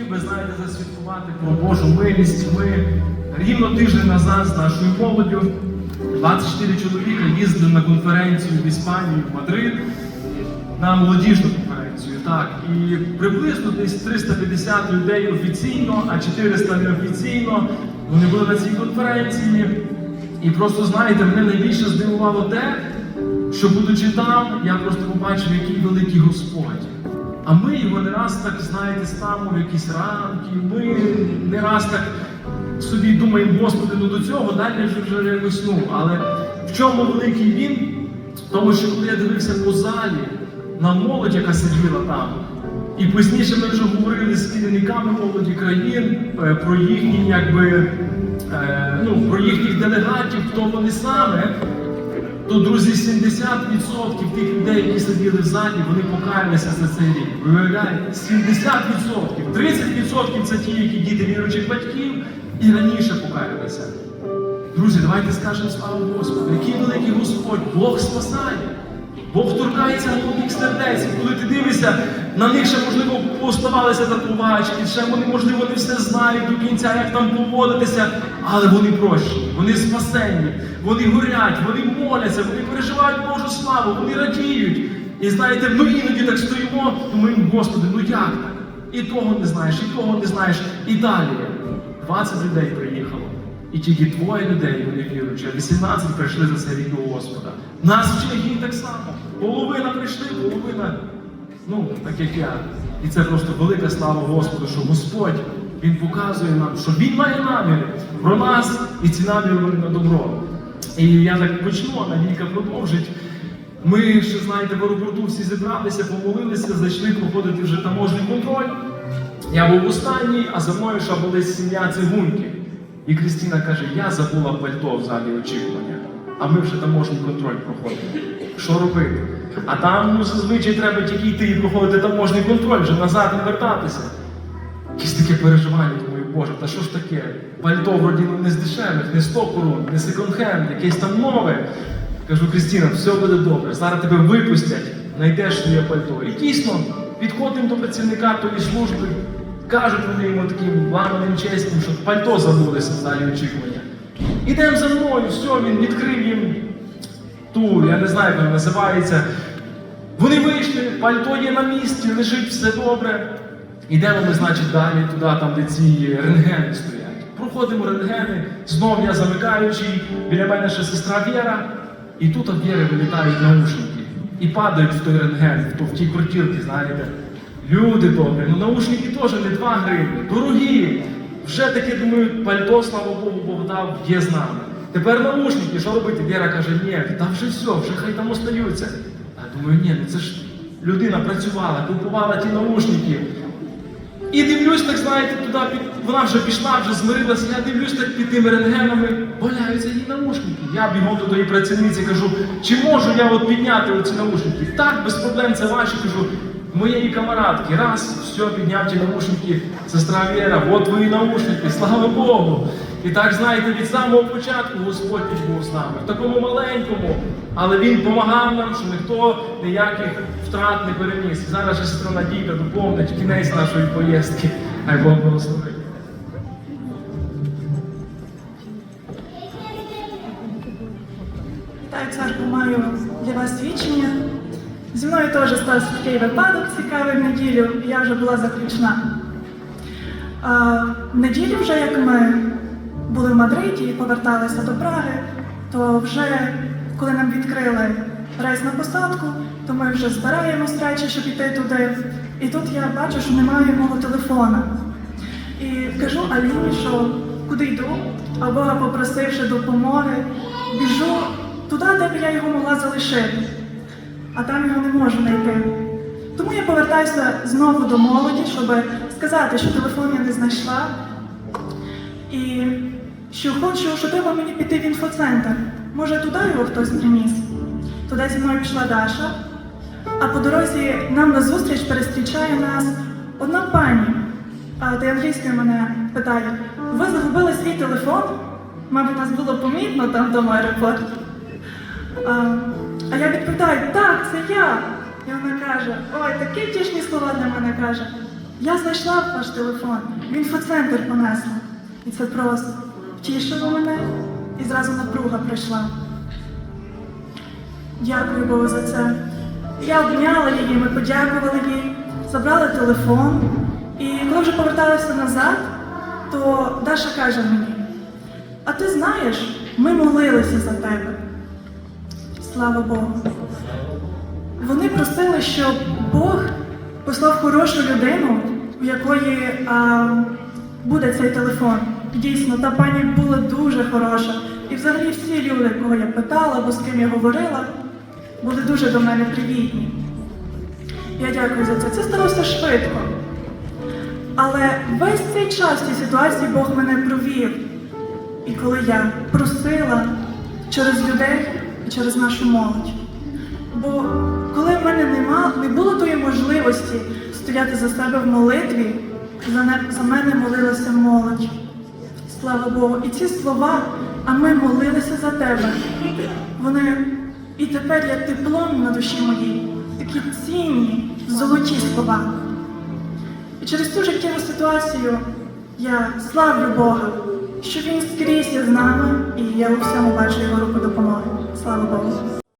хотів би, знаєте, засвідкувати про Божу милість. Ми рівно тиждень назад з нашою молоддю 24 чоловіка їздили на конференцію в Іспанію, в Мадрид, на молодіжну конференцію. Так, і приблизно десь 350 людей офіційно, а 400 неофіційно. Вони були на цій конференції. І просто знаєте, мене найбільше здивувало те, що будучи там, я просто побачив, який великий Господь. А ми його не раз так, знаєте, ставимо в якісь рамки, ми не раз так собі думаємо, Господи, ну до цього далі вже вже якось ну. Але в чому великий він? Тому що коли я дивився по залі на молодь, яка сиділа там, і пізніше ми вже говорили з керівниками молоді країн е, про їхні, якби, е, ну, про їхніх делегатів, хто вони саме, то, друзі, 70% тих людей, які сиділи в залі, вони покаялися за цей рік. Ви уявляєте? 70%. 30% це ті, які діти віруючих батьків і раніше покаялися. Друзі, давайте скажемо слава Господу, який великий Господь, Бог спасає. Бог торкається глибоких сердець. І коли ти дивишся, на них ще, можливо, поставалися татувачки, ще вони, можливо, не все знають до кінця, як там поводитися, але вони прощені, вони спасені, вони горять, вони моляться, вони переживають Божу славу, вони радіють. І знаєте, ми іноді так стоїмо, думаємо, Господи, ну як так? І того не знаєш, і того не знаєш. І далі 20 людей приїхало. І тільки двоє людей вони віруючі, а 18 прийшли за це рік Господа. Нас в Чехії так само. Половина прийшли, половина, ну, так як я. І це просто велика слава Господу, що Господь Він показує нам, що Він має наміри про нас, і ці наміри на добро. І я так почну, а Надійка продовжить. Ми ще, знаєте, в аеропорту всі зібралися, помолилися, зайшли проходити вже таможний контроль. Я був останній, а за мною ще була сім'я цигуньки. І Крістіна каже, я забула пальто в залі очікування, а ми вже таможний контроль проходимо. Що робити? А там ну, зазвичай треба тільки йти і проходити таможний контроль, вже назад не вертатися. Якесь таке переживання, думаю, Боже, та що ж таке? Пальто вроді ну, не з дешевих, не 100 корон, не секонд-хенд, якесь там нове. Кажу, Крістіна, все буде добре, зараз тебе випустять, знайдеш своє пальто. І дійсно, підходимо до працівника тої служби, кажуть вони йому таким ламаним чесним, що пальто забулися в залі очікування. Ідемо за мною, все, він відкрив їм ту, я не знаю, як вона називається. Вони вийшли, пальто є на місці, лежить все добре. Ідемо ми, значить, далі туди, там, де ці рентгени стоять. Проходимо рентгени, знов я замикаючий, біля мене ще сестра Віра, і тут від Віри вилітають наушники і падають в той рентген, в, то- в ті квартирки, знаєте. Люди добрі, ну наушники теж не 2 гривні, дорогі. Вже таке, думаю, пальто, слава Богу, Бог дав, є з нами. Тепер наушники, що робити? Віра каже, ні, там вже все, вже хай там остаються. А думаю, ні, ну це ж людина працювала, купувала ті наушники. І дивлюсь, так знаєте, туди під... вона вже пішла, вже змирилася. Я дивлюсь так під тими рентгенами, валяються її наушники. Я бігом до тої працівниці кажу, чи можу я от підняти оці наушники? Так, без проблем, це ваші кажу. Моєї камарадки, раз, все, підняв ті наушники, сестра Віра, от твої наушники, слава Богу. І так, знаєте, від самого початку Господь був з нами, в такому маленькому, але Він допомагав нам, що ніхто ніяких втрат не переніс. Зараз же сестра Надійка доповнить кінець нашої поїздки. Хай Бог благословить. Так, Сашко, маю для вас свідчення. Зі мною теж стався такий випадок цікавий в неділю, і я вже була заключна. А, в неділю, вже як ми були в Мадриді і поверталися до Праги, то вже коли нам відкрили рейс на посадку, то ми вже збираємось речі, щоб іти туди. І тут я бачу, що немає мого телефона. І кажу Аліні, що куди йду, а Бога попросивши допомоги, біжу туди, де б я його могла залишити, а там його не можу знайти. Тому я повертаюся знову до молоді, щоб сказати, що телефон я не знайшла. І що хочу, що треба мені піти в інфоцентр. Може, туди його хтось приніс. Туди зі мною пішла Даша. А по дорозі нам на зустріч перестрічає нас одна пані. А де англійською мене питає: ви загубили свій телефон? Мабуть, нас було помітно там в тому аеропорту. А, я відповідаю, так, це я. І вона каже, ой, такі тішні слова для мене каже. Я знайшла ваш телефон, в інфоцентр понесла. І це просто втішило мене і зразу напруга прийшла. Дякую Богу за це. Я обняла її, ми подякували їй, забрали телефон. І коли вже поверталися назад, то Даша каже мені: А ти знаєш, ми молилися за тебе. Слава Богу. Вони просили, щоб Бог послав хорошу людину, у якої а, буде цей телефон. Дійсно, та пані була дуже хороша. І взагалі всі люди, кого я питала або з ким я говорила, були дуже до мене привітні. Я дякую за це. Це сталося швидко. Але весь цей час в цій ситуації Бог мене провів. І коли я просила через людей через нашу молодь. Бо коли в мене нема, не було тої можливості стояти за себе в молитві, за, не, за мене молилася молодь. Слава Богу. І ці слова, а ми молилися за тебе. Вони і тепер як теплом на душі моїй, такі цінні, золоті слова. І через цю життєву ситуацію я славлю Бога, що Він скрізь є з нами, і я у всьому бачу його руку допомоги. Слава Богу.